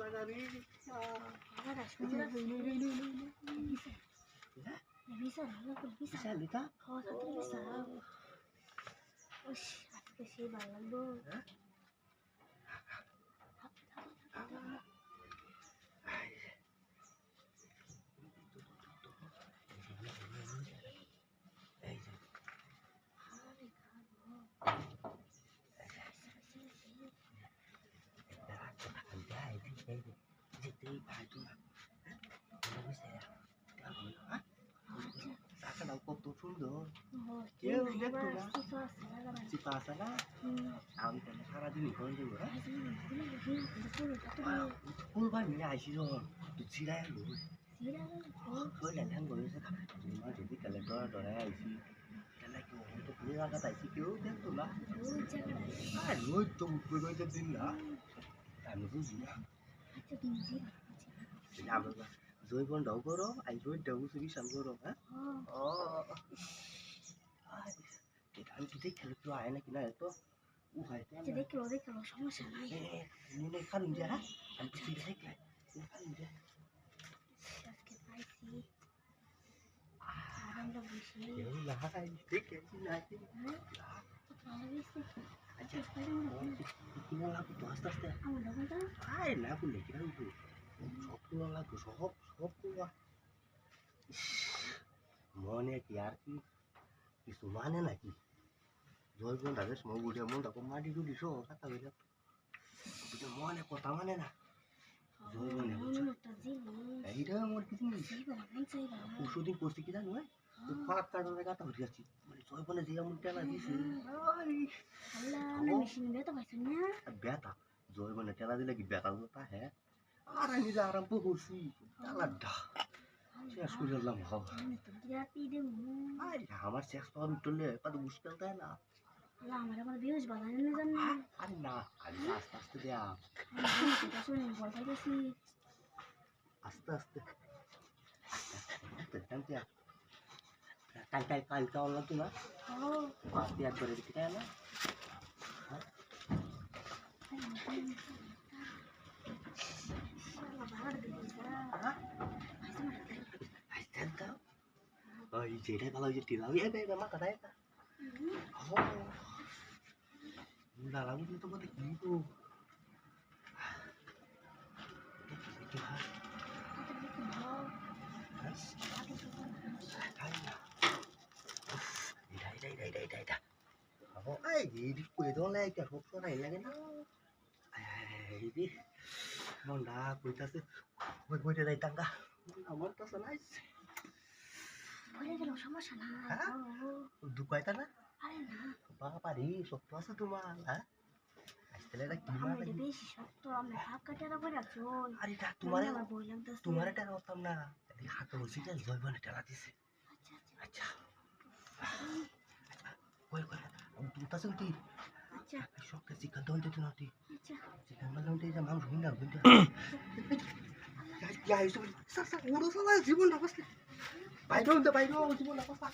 জাগারি আমার রাসমণিরা হই নই নই নই নই নই bisa bisa ভালো করে bisa বিশাল এটা খাওয়া সাথে bisa উস আজকে সেই ভালো লাগবো Akala ko tutuldo. Yo, get to na. Si pasa na. Ang kan para din ko hindi ba? Full ba niya si jo. Tutsi na yan. Ko na lang ko sa kama. Mo jadi kala do do na ai si. Kala ko to puli ra ka tai si kyo get to na. Ah, no to puli ko din na. Ah, no to si na. Ito din si. আমরা জৈবন ডাউ করো আই রোজ ডাউ সুবি সাম করো হ্যাঁ ও আমি তো দেখে তো আয় নাকি না তো উ হয় দেখল দেখল সমস্যা নাই নে খালুন যা আমি ঠিক দেখলে খালুন যা আজকে পাইছি আমরা বসে কেউ না দেখে না ভালো হয়েছে আচ্ছা কিনা লাগু তো আস্তে আস্তে আমার না বললে কিনা লাগু সব কিনা সব সব মনে কি আর কি কিছু মানে নাকি? জয় বোন তাদের সময় উঠে মন তাকে মাটি টুটি সহ কথা বলে মনে কথা মানে না। এইটা আমার কিছু নেই। করছি কি জানো পাঁচ কাটা হয়ে যাচ্ছি মানে যে এমন টেলা বেতা ব্যথা টেলা দিলে কি ব্যথা কথা হ্যাঁ। আর আমি আরাম তো করছি টেলাটা শেষ করে দিলাম হাওয়া। আমি আরে আমার শেষ পাওয়ার উঠলে কত মুশকিল তাই না? আমার আমার বিউজ বাগানে না জানি আরে না আরে আস্তে আস্তে দেয়া। আমি আস্তে আস্তে। আস্তে আস্তে কাল কাল কাল কাল লাগতো না আস্তে একবারে দিতে না আল্লাহ ভাড় দিয়েছে আস্তে আস্তে ওই যেটাই ভালো হয়েছে টিলা ওই এবে এবে মাথা দেয় ও না লাগু তো বলতে কি তো মনটা কইতাছে কই কইতে যাইতাম গা আমার তো শোনাই ভয় গেল সমস্যা না হ্যাঁ? দুকাইতা না আরে না বাবারি শক্ত আছে তোমার হ্যাঁ আজকাল এটা কি আমার মারা এটা বেশি শক্ত আমরা হাফ কাটারা করে রাখছুন আরে এটা তোমার আমার বই লাগতেছে তোমার এটা হতাম না হাত বসে যে জয়বনে টেলা দিছে আচ্ছা আচ্ছা কই কই তুলতাছে উঠি আচ্ছা শক্ত চিকেন দন দিতে না তুই আচ্ছা চিকেন মানে উঠে যা মানুষ না সা উড়ো জীবন অবস্থা বাইরে উঠতে বাইরে জীবন অবস্থা